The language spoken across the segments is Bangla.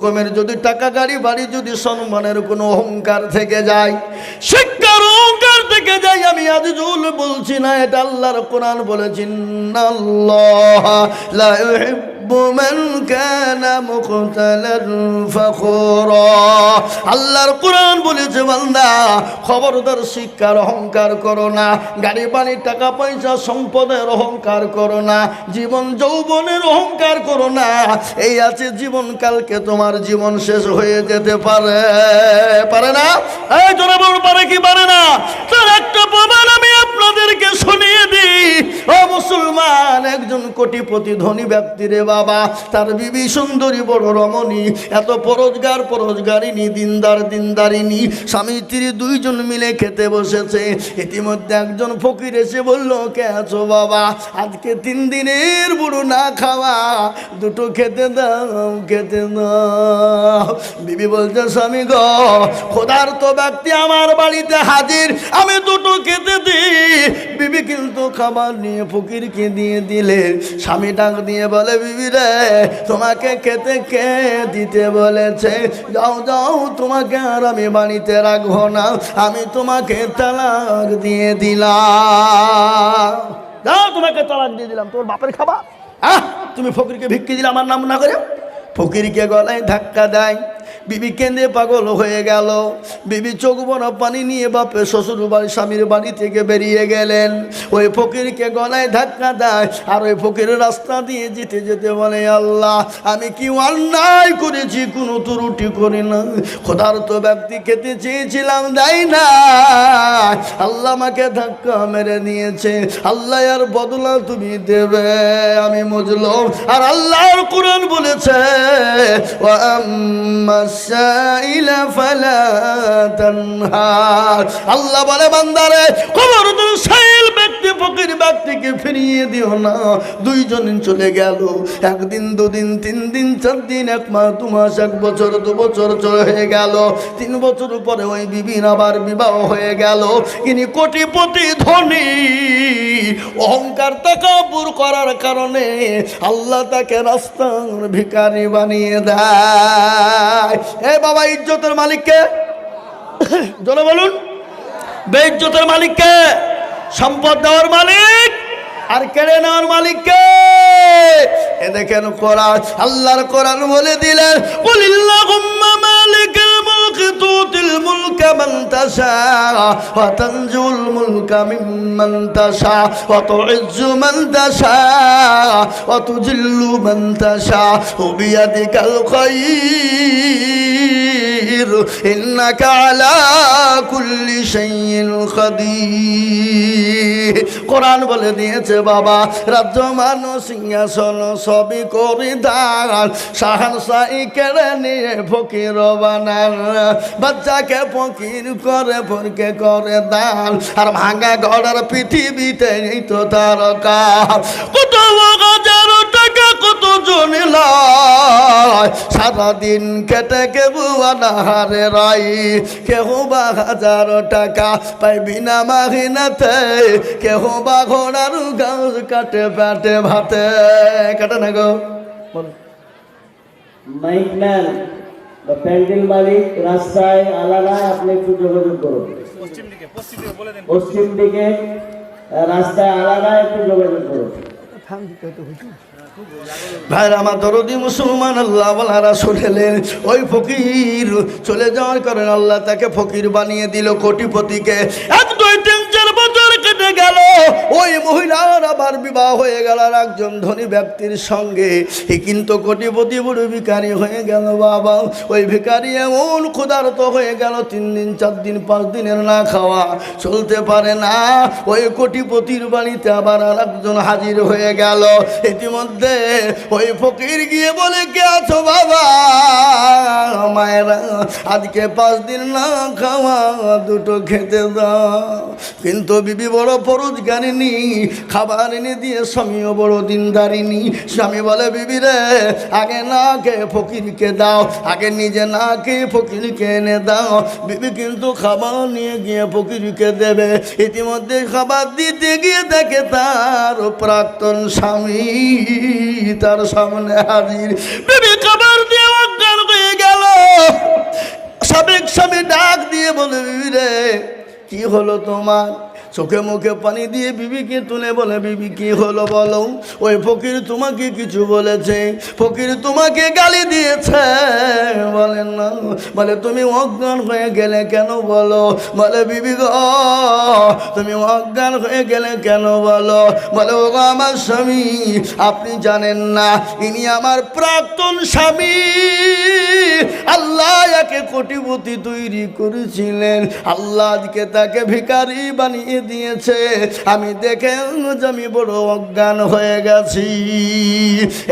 রকমের যদি টাকা গাড়ি বাড়ি যদি সম্মানের কোনো অহংকার থেকে যায়, শিক্ষার অহংকার থেকে যায়, আমি আজ জুল বলছি না, এটা আল্লাহর কোরআন বলেছেন আল্লাহ মান কানা মুখতালান ফখুরা আল্লাহর কোরআন বলেছে, বান্দা, খবরদার শিক্ষার অহংকার করো না, গাড়ি, বাড়ি, টাকা, পয়সা, সম্পদের অহংকার করো না, জীবন, যৌবনের অহংকার করো না, এই আছে জীবন, কালকে তোমার জীবন শেষ হয়ে যেতে পারে পারে না? এই জোরে বলুন, পারে কি পারে না? তার একটা আপনাদেরকে শুনিয়ে দিই ও মুসলমান, একজন কোটিপতি ধনী ব্যক্তি রে বাবা, তার বিবি সুন্দরী, বড় রমণী, এত পরোজগার পরোজগারিনী, দিনদার দিনদারিনী, স্বামী স্ত্রী দুইজন মিলে খেতে বসেছে। ইতিমধ্যে একজন ফকির এসে বলল, কে আছো বাবা? আজকে তিন দিনের বুড়ো না খাওয়া, দুটো খেতে দাও খেতে দাও। বিবি বলছে, স্বামী গ, খোদার তো ব্যক্তি আমার বাড়িতে হাজির, আমি দুটো খেতে দিই। বিবি কিন্তু খাবার নিয়ে ফকিরকে দিয়ে দিলে। স্বামী ডাক দিয়ে বলে বিবি রে তোমাকে খেতে কে দিতে বলেছে? যাও যাও তোমাকে আর আমি বাড়িতে রাখব না। আমি তোমাকে তালাক দিয়ে দিলাম। যাও তোমাকে তালাক দিয়ে দিলাম। তোর বাপের খাবার। আহ তুমি ফকিরকে ভিক্ষি দিলে আমার নাম না করে? ফকিরকে গলায় ধাক্কা দেয়। বিবি কেঁদে পাগল হয়ে গেল। বিবি চোখ বড় পানি নিয়ে বাপে শ্বশুর বাড়ি স্বামীর বাড়ি থেকে বেরিয়ে গেলেন। ওই ফকিরকে গলায় ধাক্কা দেয় আর ওই ফকির রাস্তা দিয়ে যেতে যেতে বলে, আল্লাহ, আমি কি অন্যায় করেছি? কোনো ত্রুটি করি না। খোদার তো ব্যক্তি খেতে চেয়েছিলাম, দেয় না। আল্লাহ আমাকে ধাক্কা মেরে নিয়েছে। আল্লাহ আর বদলা তুমি দেবে, আমি মজলম। আর আল্লাহর কোরআন বলেছে আল্লাহ বলে বান্দারে কবর সাইল। ব্যক্তি, ফকির ব্যক্তিকে ফিরিয়ে দিও না। দুইজন চলে গেল। একদিন, দুদিন, তিন দিন, চার দিন, এক মাস, দু মাস, এক বছর, দু বছর চলে হয়ে গেল। তিন বছর পরে ওই বিবিন আবার বিবাহ হয়ে গেল। ইনি কোটিপতি ধনী। অহংকার তাকাবুর করার কারণে আল্লাহ তাকে রাস্তার ভিকারি বানিয়ে দেয়। এ বাবা, ইজ্জতের মালিককে? জোরে বলুন। বেইজ্জতের মালিককে? সম্পদ দেওয়ার মালিক আর কেড়ে নেওয়ার মালিককে এ দেখেন কোরআন, আল্লাহর কোরআন বলে দিলেন বলিল্লাহুম্মা মালিকাল মুলক তুতিল মুলকা মান তাশা, ওয়া তানজুল মুলকা মিম্মান তাশা, ওয়া তুইজ্জু মান তাশা, ওয়া তুজিল্লু মান তাশা বিয়াদিকাল খায়র ইন্নাকা আলা কুল্লি শাইইন কাদির কোরআন বলে দিয়েছে, বাবা, রাজ্য মানুষ সিংহাসন সবই করে দান। সাহান কেড়ে নিয়ে ফকির বানান। বাচ্চাকে ফকির করে ফরকে করে দান। আর ভাঙা গড়ার পৃথিবীতে এই তো তার কাজ কত হাজার টাকা কত সারাদিন কেটে কেবু আনাহারে রাই। কেহ বা হাজার টাকা পাই বিনা মাহিনাতে। কেহ বা ঘোড়ার গাছ কাটে পেটে ভাতে। কাটে না গো বলো। মাইকম্যান বা প্যান্ডেল মালিক রাস্তায় আলাদায় আপনি একটু যোগাযোগ করুন। পশ্চিম দিকে রাস্তায় আলাদায় একটু যোগাযোগ করুন। ভাই আমার দরদি মুসলমান, আল্লাহ বলারা শুনেলেন ওই ফকির চলে যাওয়ার কারণে আল্লাহ তাকে ফকির বানিয়ে দিল কোটিপতিকে। এক ওই মহিলার আবার বিবাহ হয়ে গেল আর একজন ধনী ব্যক্তির সঙ্গে। কিন্তু কোটিপতি বুড়ো ভিকারি হয়ে গেল বাবা। ওই ভিকারি এমন ক্ষুধার্ত হয়ে গেল, তিন দিন, চার দিন, পাঁচ দিনের না খাওয়া। চলতে পারে না। ওই কোটিপতির বাড়িতে আবার আর একজন হাজির হয়ে গেল। ইতিমধ্যে ওই ফকির গিয়ে বলে, কে আছো বাবা? মায়েরা, আজকে পাঁচ দিন না খাওয়া, দুটো খেতে দাও। কিন্তু বিবি বড় জানিনি খাবার এনে দিয়ে স্বামীও বড় দিনদারিনী। স্বামী বলে, বিবি রে, আগে না কে ফকিরকে দাও, আগে নিজে না কে ফকিরকে এনে দাও। বিবি কিন্তু খাবার নিয়ে গিয়ে ফকিরকে দেবে। ইতিমধ্যে খাবার দিতে গিয়ে দেখে তার প্রাক্তন স্বামী তার সামনে হাজির। বিবি খাবার দিয়ে অজ্ঞান হয়ে গেল। সাবেক স্বামী ডাক দিয়ে বলে, বিবি রে, কি হলো তোমার? চোখে মুখে পানি দিয়ে বিবিকে তুলে বলে, বিবি, কি হলো বলো? ওই ফকির তোমাকে কিছু বলেছে? ফকির তোমাকে গালি দিয়েছে। বলেন না। বলে, তুমি অজ্ঞান হয়ে গেলে কেন বলো? বলে, বিবি গো, তুমি অজ্ঞান হয়ে গেলে কেন বলো? বলে, ও আমার স্বামী, আপনি জানেন না, ইনি আমার প্রাক্তন স্বামী। আল্লাহ একে কোটিপতি তৈরি করেছিলেন। আল্লাহ আজকে তাকে ভিখারি বানিয়ে দিয়েছে। আমি দেখে আমি বড় অজ্ঞান হয়ে গেছি।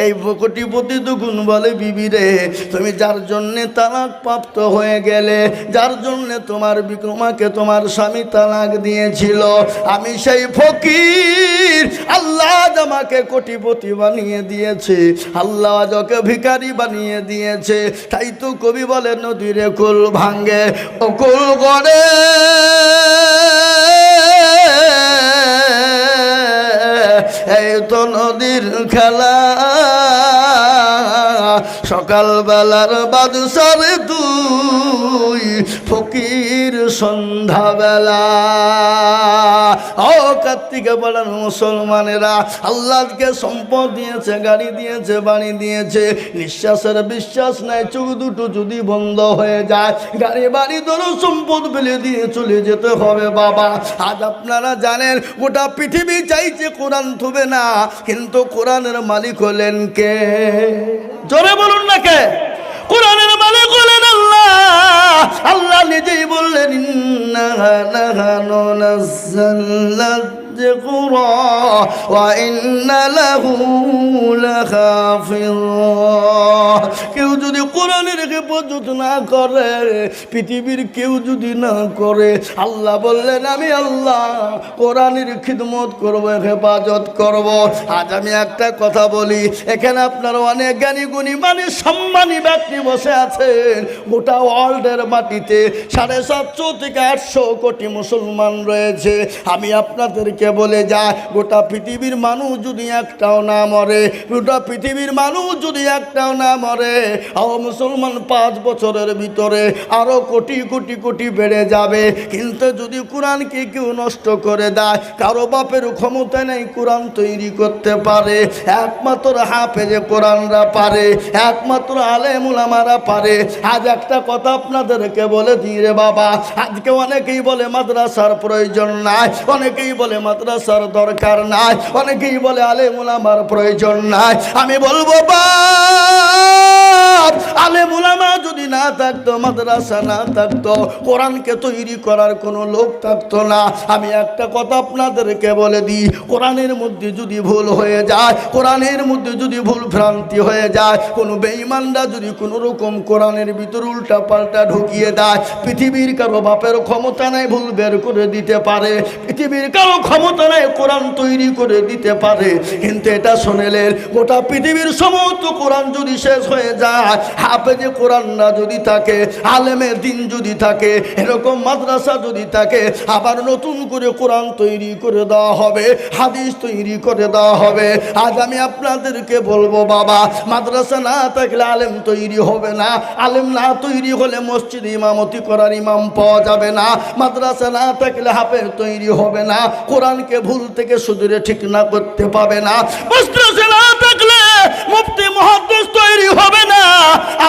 এই কোটিপতি দুগুণ বলে, বিবি রে, তুমি যার জন্যে তালাক প্রাপ্ত হয়ে গেলে, যার জন্যে তোমার বিক্রমাকে তোমার স্বামী তালাক দিয়েছিল, আমি সেই ফকির। আল্লাহ আমাকে কোটিপতি বানিয়ে দিয়েছে। আল্লাহ ওকে ভিখারি বানিয়ে দিয়েছে। তাই তো কবি বলে নদীরে কুল ভাঙ্গে অকুল গড়ে। এই তো নদীর খেলা। সকালবেলার বাদশার তুই ফকির সন্ধ্যাবেলা। ও কার্তিকে বলেন, মুসলমানেরা, আল্লাহকে সম্পদ দিয়েছে, গাড়ি দিয়েছে, বাড়ি দিয়েছে। নিঃশ্বাসের বিশ্বাস নাই, চোখ দুটো যদি বন্ধ হয়ে যায়, গাড়ি, বাড়ি, ধরো সম্পদ ফেলে দিয়ে চলে যেতে হবে, বাবা। আজ আপনারা জানেন, গোটা পৃথিবী চাইছে কোরআন থুবে না, কিন্তু কোরআনের মালিক হলেন কে? জোরে বলুন না কে? কোরআনের মালিক হলেন আল্লাহ। আল্লাহ নিজেই বললেন ইন্না লাহু কেউ যদি হেফাজত না করে, পৃথিবীর কেউ যদি না করে, আল্লাহ বললেন, আমি আল্লাহ, কোরআনের খিদমত করব, হেফাজত করব। আজ আমি একটা কথা বলি, এখানে আপনার অনেক জ্ঞানী গুণী মানে সম্মানী ব্যক্তি বসে আছেন। গোটা ওয়ার্ল্ডের মাটিতে সাড়ে সাতশো থেকে আটশো কোটি মুসলমান রয়েছে। আমি আপনাদেরকে বলে যাই গোটা পৃথিবীর মানুষ যদি একটাও না মরে, গোটা পৃথিবীর মানুষ যদি একটাও না মরে, ও মুসলমান পাঁচ বছরের ভিতরে আরও কোটি কোটি কোটি বেড়ে যাবে। কিন্তু যদি কোরআনকে কেউ নষ্ট করে দেয়, কারও বাপের ক্ষমতা নেই কোরআন তৈরি করতে পারে। একমাত্র হাফেজে কোরআনরা পারে, একমাত্র আলেমুলামারা পারে। আজ একটা কথা আপনাদেরকে বলে দিই রে বাবা, আজকে অনেকেই বলে মাদ্রাসার প্রয়োজন নাই, অনেকেই বলে মাদ্রাসার দরকার নাই। অনেকেই বলে আলেমুলামার প্রয়োজন নাই। আমি বলব, বাপ আলেম উলামা যদি না থাকতো, মাদ্রাসা না থাকতো, কোরআনকে তৈরি করার কোনো লোক থাকতো না। আমি একটা কথা আপনাদেরকে বলে দিই, কোরআনের মধ্যে যদি ভুল হয়ে যায়, কোরআনের মধ্যে যদি ভুল ভ্রান্তি হয়ে যায়, কোনো বেঈমানরা যদি কোনো রকম কোরআনের ভিতর উল্টা পাল্টা ঢুকিয়ে দেয়, পৃথিবীর কারও বাপের ক্ষমতা নাই, ভুল বের করে দিতে পারে। পৃথিবীর কারও ক্ষমতা নাই কোরআন তৈরি করে দিতে পারে। কিন্তু এটা শোনেলেন গোটা পৃথিবীর সমস্ত কোরআন যদি শেষ হয়ে যায়, হাফেজে কোরআন না যদি থাকে আলেমে দিন যদি থাকে, এরকম মাদ্রাসা যদি থাকে, আবার নতুন করে কোরআন তৈরি করে দেওয়া হবে, হাদিস তৈরি করে দেওয়া হবে। আজ আমি আপনাদেরকে বলব, বাবা, মাদ্রাসা না থাকলে আলেম তৈরি হবে না। আলেম না তৈরি হলে মসজিদ ইমামতি করার ইমাম পাওয়া যাবে না। মাদ্রাসা না থাকলে হাফেজ তৈরি হবে না। কোরআনকে ভুল থেকে সুদূরে ঠিক না করতে পাবে না। মুফতি মহাদ্দেশ তৈরি হবে না।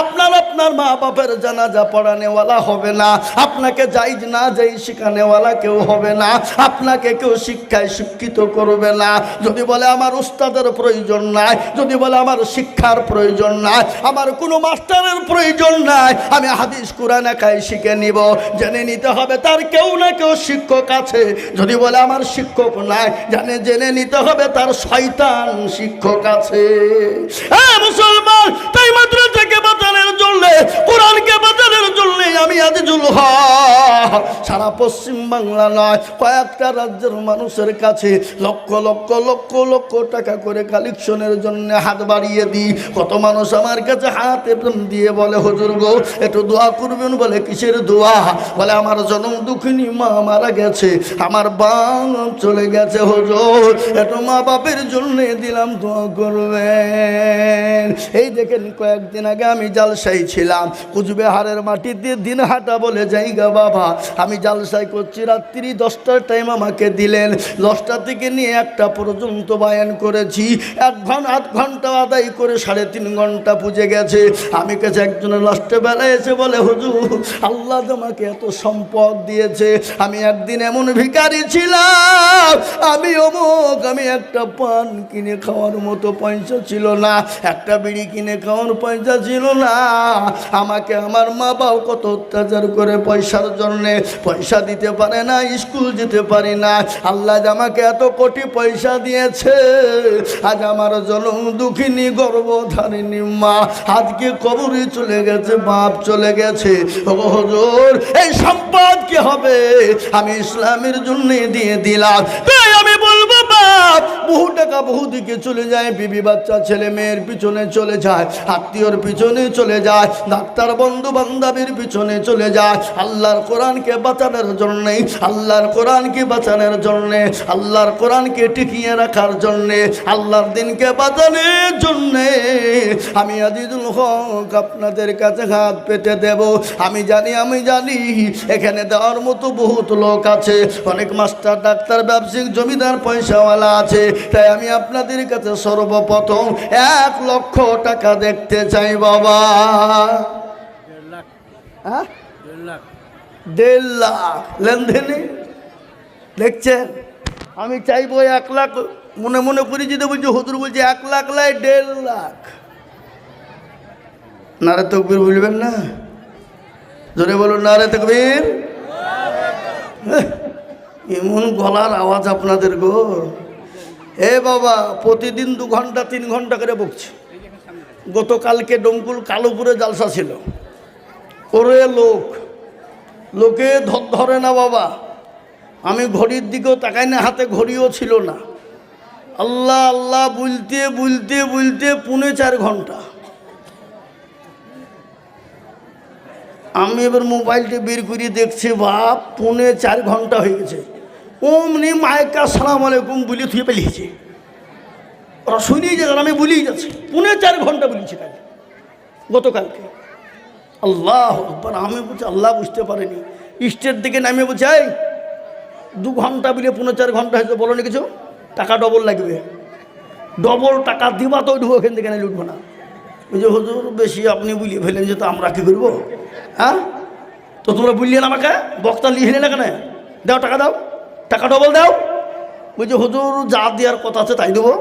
আপনার আপনার মা বাপের জানাজা পড়ানেওয়ালা হবে না। আপনাকে যাইজ না যাই শিখানেওয়ালা কেউ হবে না। আপনাকে কেউ শিক্ষায় শিক্ষিত করবে না। যদি বলে আমার উস্তাদের প্রয়োজন নাই, যদি বলে আমার শিক্ষার প্রয়োজন নাই, আমার কোনো মাস্টারের প্রয়োজন নাই, আমি হাদিস কোরআন একাই শিখে নিব। জেনে নিতে হবে তার কেউ না কেউ শিক্ষক আছে। যদি বলে আমার শিক্ষক নাই, জানে জেনে নিতে হবে তার শয়তান শিক্ষক আছে। মুসলমান তাই মাত্র থেকে বাঁচানোর জন্য আমি আজ জুলহ সারা পশ্চিম বাংলা নয়, কয়েকটা রাজ্যের মানুষের কাছে লক্ষ লক্ষ লক্ষ লক্ষ টাকা করে কালেকশনের জন্য হাত বাড়িয়ে দিই। কত মানুষ আমার কাছে হাত এরকম দিয়ে বলে, হুজুর গো, একটু দোয়া করবেন বলে কিসের দোয়া? বলে, আমার জন্ম দুঃখিনী মা মারা গেছে, আমার বাং চলে গেছে, হুজুর। একটু মা বাপের জন্য দিলাম দোয়া করবেন। এই দেখেন, কয়েকদিন আগে আমি জালসাই ছিলাম, কুচবিহারের মাটি দিয়ে দিন হাটা বলে জায়গা বাবা। আমি জালসাই করছি রাত্রি দশটার টাইম আমাকে দিলেন। দশটা থেকে নিয়ে একটা পর্যন্ত বায়ান করেছি। এক ঘণ্টা আধ ঘণ্টা আদায় করে সাড়ে তিন ঘণ্টা পুজে গেছে। আমি কাছে একজনের লাস্টে বেলা এসে বলে, হুজুর, আল্লাহ তোমাকে এত সম্পদ দিয়েছে। আমি একদিন এমন ভিখারি ছিলাম। আমি অমুক, আমি একটা পান কিনে খাওয়ার মতো পয়সা ছিল না। একটা বিড়ি কিনে খাওয়ার পয়সা ছিল না। আমাকে আমার মা বাবা কত অত্যাচার করে পয়সার জন্যে পয়সা দিতে পারে না, স্কুল যেতে পারি না। আল্লাহ আমাকে এত কোটি পয়সা দিয়েছে, আজ আমার জনম দুঃখিনী, গর্ভধারিণী মা। আজকে কবরে চলে গেছে, বাপ চলে গেছে। ও এই সম্পদ কি হবে? আমি ইসলামের জন্য দিয়ে দিলাম। তাই আমি বাপ বহু টাকা, বহু দিকে চলে যায়, বিবি বাচ্চা, ছেলে মেয়ের পিছনে চলে যায়, আত্মীয়র পিছনে চলে যায়, ডাক্তার বন্ধু বান্ধবের পিছনে চলে যায়, আল্লাহর কোরআনকে বাঁচানোর জন্যে, আল্লাহর কোরআনকে বাঁচানোর জন্যে, আল্লাহর কোরআনকে টিকিয়ে রাখার জন্যে, আল্লাহর দিনকে বাঁচানোর জন্যে। আমি আজিজুল হক আপনাদের কাছে হাত পেতে দেব। আমি জানি আমি জানি, এখানে দেওয়ার মতো বহুত লোক আছে। অনেক মাস্টার, ডাক্তার, ব্যবসায়িক, জমিদার, পয়সাওয়ালা আছে। তাই আমি আপনাদের কাছে সর্বপ্রথম এক লক্ষ টাকা দেখতে চাই, বাবা। হ্যাঁ? দেড় লাখ। লেনদেনে? দেখছেন? আমি চাইব এক লাখ, মনে মনে করি যেটা বলছি হতুর বলছে, এক লাখ লাই দেড় লাখ। নারে তকবির বলবেন না? জোরে বলুন, নারে তকবির। এমন গলার আওয়াজ আপনাদের গো। এ বাবা, প্রতিদিন দু ঘণ্টা, তিন ঘণ্টা করে বকছে। গতকালকে ডঙ্কুল কালোপুরে জালসা ছিল। ওরে লোক, লোকে ধর, ধরে না বাবা। আমি ঘড়ির দিকেও তাকাই না, হাতে ঘড়িও ছিল না। আল্লাহ আল্লাহ, বুলতে বুলতে বুলতে পুনে চার ঘণ্টা। আমি এবার মোবাইলটি বের করে দেখছি, বাপ, পুনে চার ঘণ্টা হয়ে গেছে। অমনি মায়কা সালাম আলাইকুম বলে থুয়ে পেলিয়েছে। ওরা শুনেই যাচ্ছে আমি বলেই যাচ্ছি, পুনে চার ঘণ্টা বলেছি কাল গতকালকে। আল্লাহ আমি বলছি, আল্লাহ বুঝতে পারিনি। স্টেট দিকে নামে বলছে দু ঘণ্টা বিলে পুনে চার ঘণ্টা হয়েছে, বলো না কিছু? টাকা ডবল লাগবে। ডবল টাকা দিবা তো উঠবো ওখান থেকে উঠবো না। যে, হুজুর, বেশি আপনি বুলিয়ে ফেলেন যে তো আমরা কী করব? হ্যাঁ? তো তোমরা বুলিয়ে আমাকে? বক্তা লিখে না কেন? দাও টাকা দাও। টাকা ডবল দাও। যে হুজুর যা দেওয়ার কথা আছে তাই দেবো।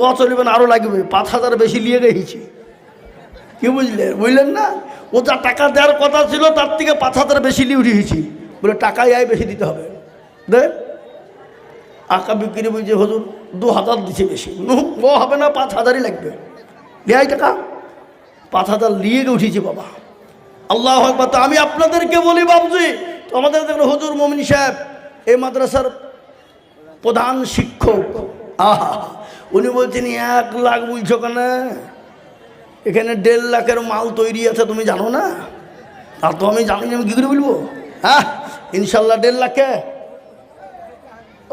গ চলবে না আরও লাগবে। পাঁচ হাজার বেশি নিয়ে গেছি। কি বুঝলেন? বুঝলেন না? ও যা টাকা দেওয়ার কথা ছিল, তার থেকে পাঁচ হাজার বেশি নিয়ে উঠিয়েছি। বলে টাকাই আয় বেশি দিতে হবে। দেখ আঁকা বিক্রি বুঝছে হুজুর দু হাজার দিছে বেশি। ও হবে না, পাঁচ হাজারই লাগবে। দেয় টাকা। পাঁচ হাজার নিয়ে উঠেছি বাবা। আল্লাহ আমি আপনাদেরকে বলি বাবজি আমাদের দেখুন হুজুর মমিন সাহেব এই মাদ্রাসার প্রধান শিক্ষক। আহা, উনি বলছেন, এক লাখ বুঝছ কেন? এখানে দেড় লাখের মাল তৈরি আছে, তুমি জানো না? তা তো আমি জানি আমি কী করে বলব? হ্যাঁ ইনশাল্লাহ দেড় লাখে।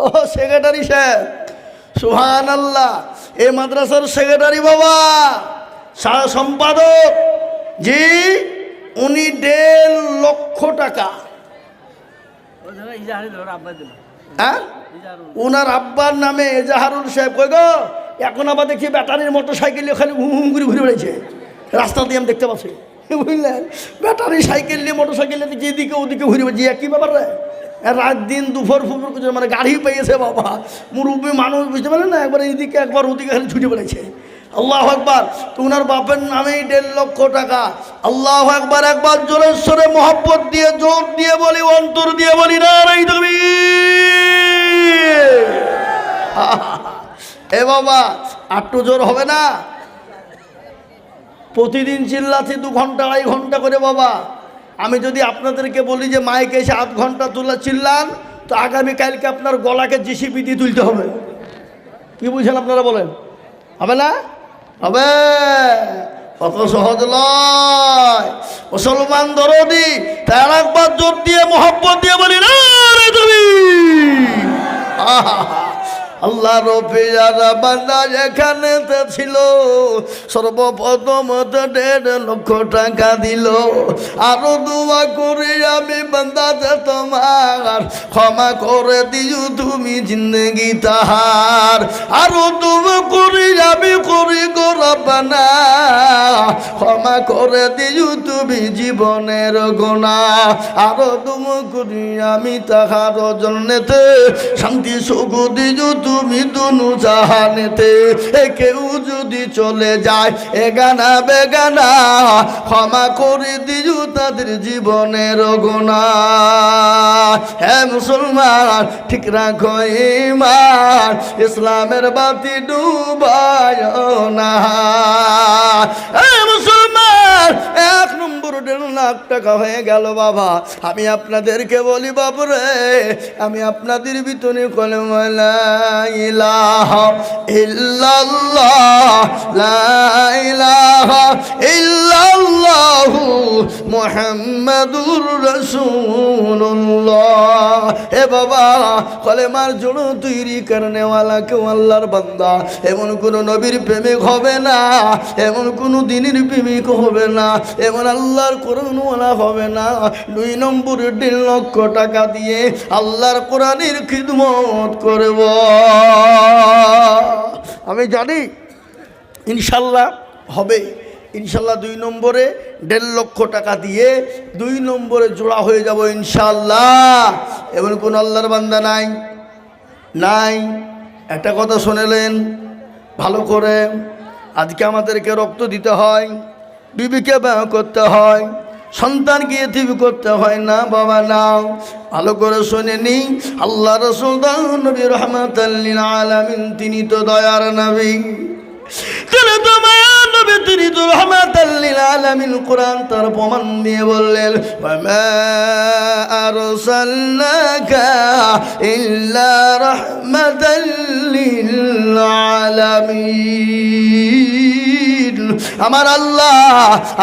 ও সেক্রেটারি স্যার সুহান আল্লাহ এ মাদ্রাসার সেক্রেটারি বাবা সম্পাদক জি, উনি দেড় লক্ষ টাকা। হ্যাঁ? ওনার আব্বার নামে এজাহারুল সাহেব কই গো? এখন আবার দেখি ব্যাটারির মোটর সাইকেল হুম হুম করে ঘুরে বেড়েছে রাস্তা দিয়ে আমি দেখতে পাচ্ছি। বুঝলেন? ব্যাটারি সাইকেল নিয়ে মোটর সাইকেল নিয়ে যেদিকে ওদিকে ঘুরে বেড়েছে একই ব্যাপার রে? রাত দিন দুপুর ফুপুর মানে গাড়ি পেয়েছে বাবা। মুরব্বী মানুষ বুঝতে পারেন না? একবার এদিকে একবার ওদিকে খালি ছুটে বেড়েছে আল্লাহ একবার তো ওনার বাপের নামেই দেড় লক্ষ টাকা। আল্লাহ একবার একবার জোরের সরে মহব্বত দিয়ে, জোর দিয়ে বলি, অন্তর দিয়ে বলি না তুমি এ বাবা আটটু জোর হবে না? প্রতিদিন চিল্লাছি দু ঘণ্টা, আড়াই ঘণ্টা করে বাবা। আমি যদি আপনাদেরকে বলি যে মাইকে এসে আধ ঘণ্টা তুলে চিল্লান, তো আগামীকালকে আপনার গলাকে জিসিপি দিয়ে তুলতে হবে। কি বুঝছেন আপনারা বলেন? হবে না? হবে। কত সহজ নয়। মুসলমান দরদি, তার একবার জোর দিয়ে, মোহব্বত দিয়ে বলি না রে তুমি আহা! আল্লাহ রফিয়ারা বান্দা যেখানে ছিল, সর্বপ্রথম দেড় লক্ষ টাকা দিল। আরও দোয়া করি আমি বান্দাতে তোমার, ক্ষমা করে দিও তুমি জিন্দগি তাহার। আরও দোয়া করি আমি করি গো রব্বানা, ক্ষমা করে দিও তুমি জীবনের গোনা আরও দুম করি আমি তাহার জন্যতে শান্তি সুখ দিও তুমি দুনু জাহানেতে কেউ যদি চলে যায় এগানা বেগানা, ক্ষমা করে দিও তাদের জীবনের গোনা হ্যাঁ মুসলমান, ঠিক রাখো ইমান ইসলামের বাতি ডুবায় না। হ্যাঁ মুসলমান, এক নম্বর দেড় লাখ টাকা হয়ে গেল বাবা। আমি আপনাদেরকে বলি, বাবরে, আমি আপনাদের ভিতরে কলমা লা ইলাহা ইল্লাল্লাহ, লা ইলাহা ইল্লাল্লাহু মুহাম্মাদুর রাসূলুল্লাহ। এ বাবা, কলেমার জন্য তৈরি করনে ওয়ালা কেউ আল্লাহর বান্দা। এমন কোন নবীর প্রেমিক হবে না, এমন কোন দিনের প্রেমিক হবে না। এমন আল্লাহর কোরআনওয়ালা হবে না। দুই নম্বর দেড় লক্ষ টাকা দিয়ে আল্লাহর কোরআনের খিদমত করব। আমি জানি ইনশাল্লাহ হবে। ইনশাল্লাহ দুই নম্বরে দেড় লক্ষ টাকা দিয়ে দুই নম্বরে জোড়া হয়ে যাব ইনশাল্লাহ। এমন কোন আল্লাহর বান্দা নাই? নাই। একটা কথা শুনেলেন ভালো করে। আজকে আমাদেরকে রক্ত দিতে হয়। বিবিকে ব্যয় করতে হয়, সন্তানকে এতিবি করতে হয়। না, বাবা, নাও। ভালো করে শুনে নি আল্লাহ রসুল নবী রহমত আলামিন, তিনি তো দয়ার নবী। তিনি তো নবী, তিনি তো রহমত আলামিন। কোরআন তার প্রমাণ দিয়ে বললেন, ওয়ামা আরসালনাকা ইল্লা রাহমাতাল লিল আমার আল্লাহ,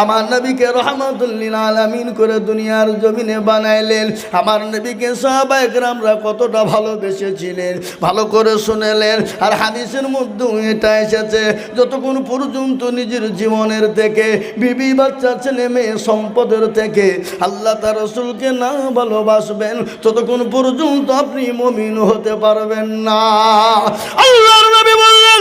আমার নবীকে রহমতুল্লিল আলামিন করে দুনিয়ার জমিনে বানাইলেন। আমার নবীকে সাহাবায়ে কেরামরা কতটা ভালোবেসেছিলেন, ভালো করে শুনেলেন। আর হাদিসের মধ্যেও এটা এসেছে, যতক্ষণ পর্যন্ত নিজের জীবনের থেকে বিবি বাচ্চা, ছেলে মেয়ে সম্পদের থেকে আল্লাহ তার রসুলকে না ভালোবাসবেন, ততক্ষণ পর্যন্ত আপনি মমিন হতে পারবেন না। আল্লাহর নবী বললেন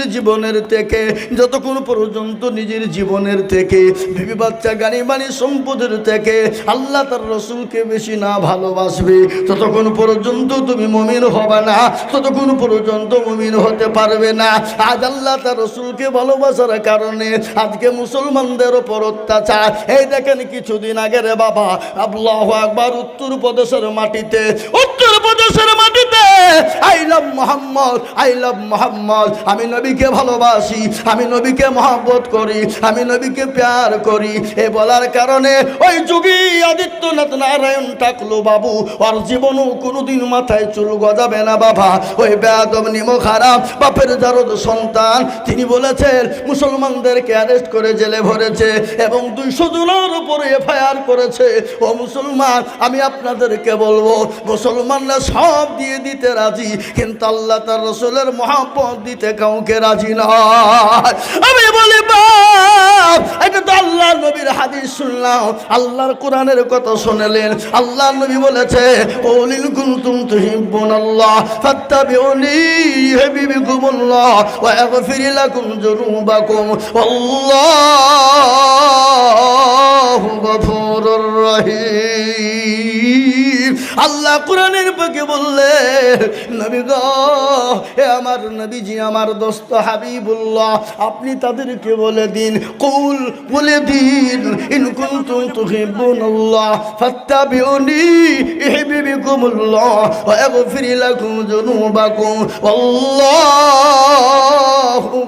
জীবনের থেকে, যতক্ষণ পর্যন্ত নিজের জীবনের থেকে, বিবি বাচ্চা গাড়ি বাড়ি সম্পদের থেকে আল্লাহ তার রসুলকে বেশি না ভালোবাসবে, ততক্ষণ পর্যন্ত তুমি মমিন হবা না, ততক্ষণ পর্যন্ত মমিন হতে পারবে না। আজ আল্লাহ তার রসুলকে ভালোবাসার কারণে আজকে মুসলমানদের ওপর অত্যাচার। এই দেখেন কিছুদিন আগে রে বাবা, আল্লাহ আকবার উত্তর প্রদেশের মাটিতে, উত্তর প্রদেশের মাটিতে, I love Mohammad, I love Mohammad, আমি নবীকে ভালোবাসি, আমি নবীকে মহাব্বত করি, আমি নবীকে প্যার করি। এ বলার কারণে ওই যুগী আদিত্যনাথ নারায়ণ টাকলো বাবু ওর জীবনও কোনোদিন মাথায় চুল গজাবে না বাবা। ওই বেয়াদব নিমো খারাপ বাপের জারদ সন্তান, তিনি বলেছেন, মুসলমানদেরকে অ্যারেস্ট করে জেলে ভরেছে এবং দুইশো জনের উপরে এফআইআর করেছে। ও মুসলমান, আমি আপনাদেরকে বলব, মুসলমানরা সব দিয়ে দিতে রাজি, কিন্তু আল্লাহ তার রসুলের মহাপদ দিতে কাউকে রাজি নয়। আমি বলি, বাপ, এটা তো আল্লাহ নবীর হাদিস শুনলাম। আল্লাহর কোরআনের কথা শুনলেন। আল্লাহ নবী বলেছে ওলিল কুনতুম তুহিব্বুনাল্লাহ, ফাত্তাবিউনি ইউহিব্বুকুমুল্লাহ ওয়া ইয়াগফির লাকুম যুনুবাকুম আল্লাহু গফুরুর রহিম। আল্লাহ কোরআনের পাকে বললে, নবী গো হে আমার নবীজি, আমার দোস্ত হাবিবুল্লাহ, আপনি তাদেরকে বলে দিন, কুল বলে দিন, ইন কুনতুম কুনতুম তুহিব্বুনাল্লাহ, ফাত্তাবিউনি ইউহিব্বুকুমুল্লাহ ওয়া ইয়াগফির লাকুম যুনুবাকুম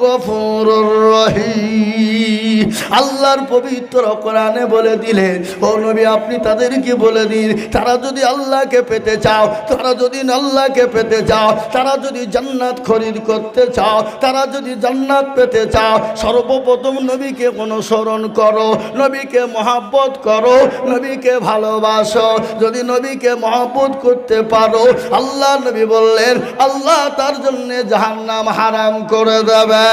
গফুরুর রহিম। আল্লাহর পবিত্র কোরআনে বলে দিলেন, ও নবী, আপনি তাদেরকে বলে দিন, তারা যদি আল্লাহকে পেতে চাও, তারা যদি আল্লাহকে পেতে চাও, তারা যদি জান্নাত খরিদ করতে চাও, তারা যদি জান্নাত পেতে চাও, সর্বপ্রথম নবীকে অনুসরণ করো, নবীকে মহাব্বত করো, নবীকে ভালোবাসো। যদি নবীকে মহাব্বত করতে পারো, আল্লাহ নবী বললেন, আল্লাহ তার জন্য জাহান্নাম হারাম করে দেবে।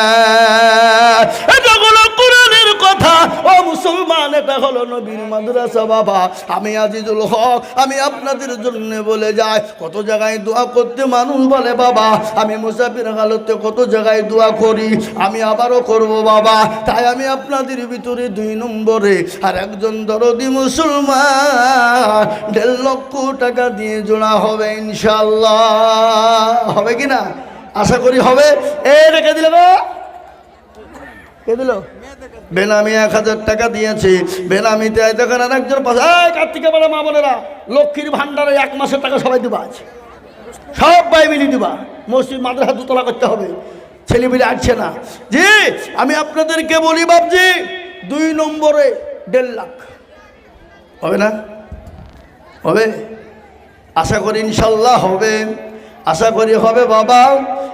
কথা। ও মুসলমান, এটা হলো নবীর মাদ্রাসা, বাবা। আমি আজিজুল হক, আমি আপনাদের জন্য বলে যাই, কত জায়গায় দোয়া করতে মানুষ বলে, বাবা। আমি মুসাফির হালতে কত জায়গায় দোয়া করি, আমি আবারও করব, বাবা। তাই আমি আপনাদের ভিতরে দুই নম্বরে, আর একজন দরদি মুসলমান, দেড় লক্ষ টাকা দিয়ে জোড়া হবে ইনশাল্লাহ হবে কি না? আশা করি হবে। এ রেখে দিলে কে দিল? বেনামি এক হাজার টাকা দিয়েছে। বেনামিতে দেখেন আর একজন পাশে কার্তিকে বেলা, মা বোনেরা, লক্ষ্মীর ভান্ডারে এক মাসের টাকা সবাই দিবা আছে সব বাই মিলি দিবা। মসজিদ, মাদ্রাসা দুতলা করতে হবে। ছেলে মিলে আসছে না। জি, আমি আপনাদেরকে বলি বাবজি দুই নম্বরে দেড় লাখ। হবে না? হবে? আশা করি ইনশাল্লাহ হবে। আশা করি হবে, বাবা।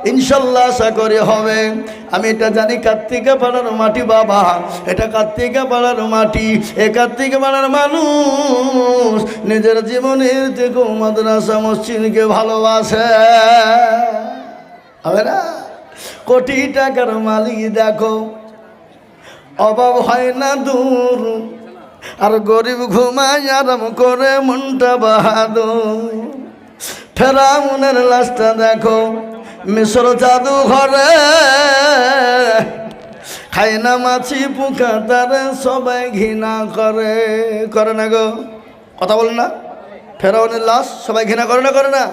ইনশাল্লাহ আশা করি হবে। আমি এটা জানি, কার্তিকা পাড়ার মাটি বাবা। এটা কার্তিকা পাড়ার মাটি। এ কার্তিকা পাড়ার মানুষ। নিজের জীবনের থেকেও মাদ্রাসা মসজিদকে ভালোবাসে। হবে না? কোটি টাকার মালিক দেখো। অভাব হয় না দূর। আর গরিব ঘুমায় আরাম করে মনটা বাহাদুর। ফেরাউনের লাশটা দেখো। মিশর জাদু ঘরে খাই না মাছি পোকা, তারে সবাই ঘৃণা করে। করে না গো। কথা বল না। ফেরাউনের লাশ সবাই ঘৃণা করে না করে না?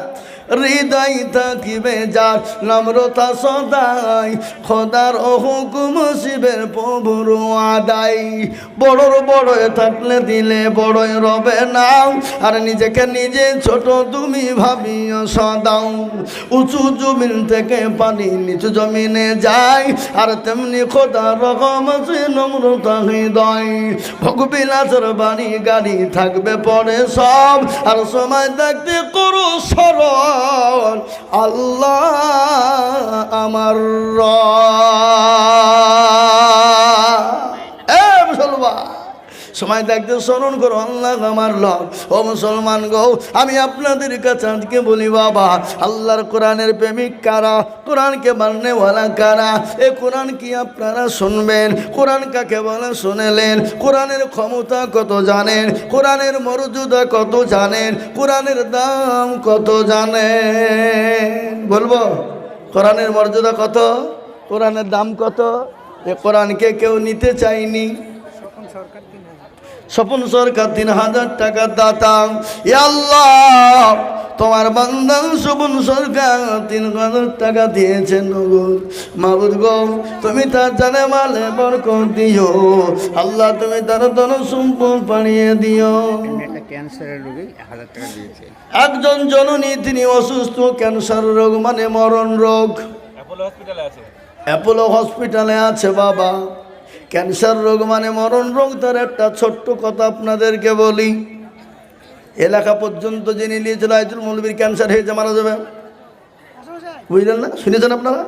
হৃদয় থাকিবে যার নম্রতা সদাই। খোদার হুকুম শিবের প্রভুর আদাই বড়র বড় থাকলে দিলে বড়ই রবে না আর নিজেকে নিজে ছোট তুমি ভাবিও সদাও। উঁচু জমিন থেকে পানি নিচু জমিনে যায়। আর তেমনি খোদা রকম আছে নম্রতা হৃদয়। ভোগবিলাসের বাড়ি গাড়ি থাকবে পরে সব। আর সময় থাকতে করো সরল আল্লাহ আমার র সময় থাকতে স্মরণ করো, আল্লাহ আমার লব ও মুসলমান গো, আমি আপনাদের কাছে আজকে বলি, বাবা, আল্লাহর কোরআনের প্রেমিক কারা? কোরআনকে মাননেওয়ালা কারা? এ কোরআন কি আপনারা শুনবেন? কোরআন কাকে বলে শুনেলেন? কোরআনের ক্ষমতা কত জানেন? কোরআনের মর্যাদা কত জানেন? কোরআনের দাম কত জানেন? বলব, কোরআনের মর্যাদা কত? কোরআনের দাম কত? এ কোরআনকে কেউ নিতে চায়নি? স্বপন সরকার তিন হাজার টাকা দাতা এ আল্লাহ তোমার বান্দান স্বপন সরকার তিন হাজার টাকা দিয়েছেন নগদ মাবুদ গো তুমি তার জানে মালে বরকত দিও। আল্লাহ তুমি তার ধন সম্পদ বাড়িয়ে দিও। একটা ক্যান্সারের রোগী এক হাজার টাকা দিয়েছে। একজন জননী তিনি অসুস্থ ক্যান্সার রোগ মানে মরণ রোগ। অ্যাপোলো হসপিটালে আছে বাবা। ক্যান্সার রোগ মানে মরণ রোগ, তার একটা ছোট্ট কথা আপনাদেরকে বলি। এলাকা পর্যন্ত জেনে নিয়েছিল আইতুল মৌলবীর, ক্যান্সার হয়েছে, মারা যাবে বুঝলেন না? শুনেছেন আপনারা?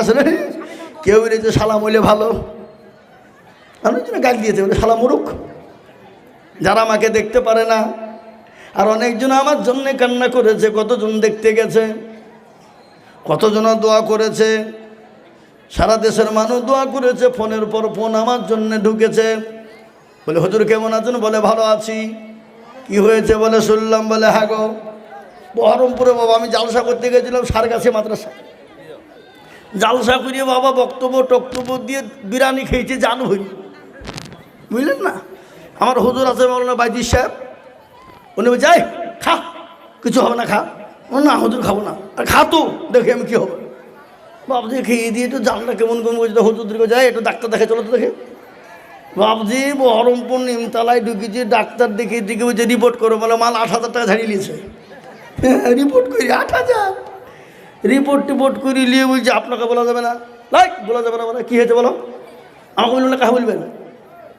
আসলে কেউ বলেছে সালাম হইলে ভালো। আমি গাল দিয়েছে, বলে সালাম মুরুখ যারা আমাকে দেখতে পারে না, আর অনেকজন আমার জন্যে কান্না করেছে, কতজন দেখতে গেছে কতজন দোয়া করেছে সারা দেশের মানুষ দোয়া করেছে, ফোনের পর ফোন আমার জন্য ঢুকেছে। বলে, হুজুর, কেমন আছেন? বলে, ভালো আছি। কি হয়েছে? বলে, শুনলাম। বলে হ্যাঁ গো, বহরমপুরে বাবা, আমি জালসা করতে গেছিলাম সার কাছে মাদ্রাসা। জালসা করিয়ে বাবা বক্তব্য, টক্তব্য দিয়ে বিরানি খেয়েছে, জান হই বুঝলেন না? আমার হুজুর আছে মৌলানা বাইজির সাহেব। উনি যাই, খা, কিছু হবে না, খা। না, হুজুর, খাব না। আর খা তো, দেখে আমি কী হবে। দিয়ে খেয়ে দিয়ে একটু জানটা কেমন কেমন করছে হুজুর দিকে যায়, একটু ডাক্তার দেখে, চলো তো দেখে। বাবজি বহরমপুর নিমতলায় ঢুকেছি, ডাক্তার দেখে দেখে বলছে রিপোর্ট করো। বলে, মাল আট হাজার টাকা ঝাড়িয়ে নিয়েছে। রিপোর্ট করি, আট হাজার? রিপোর্ট টিপোর্ট করে, নিয়ে বলছে, আপনাকে বলা যাবে না। লাইক, বলা যাবে না মানে কী হয়েছে বলো? আমাকে বলবেন না কাকে বলবেন?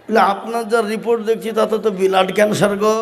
বলে, আপনার যা রিপোর্ট দেখছি তাতে তো ব্লাড ক্যান্সার গো।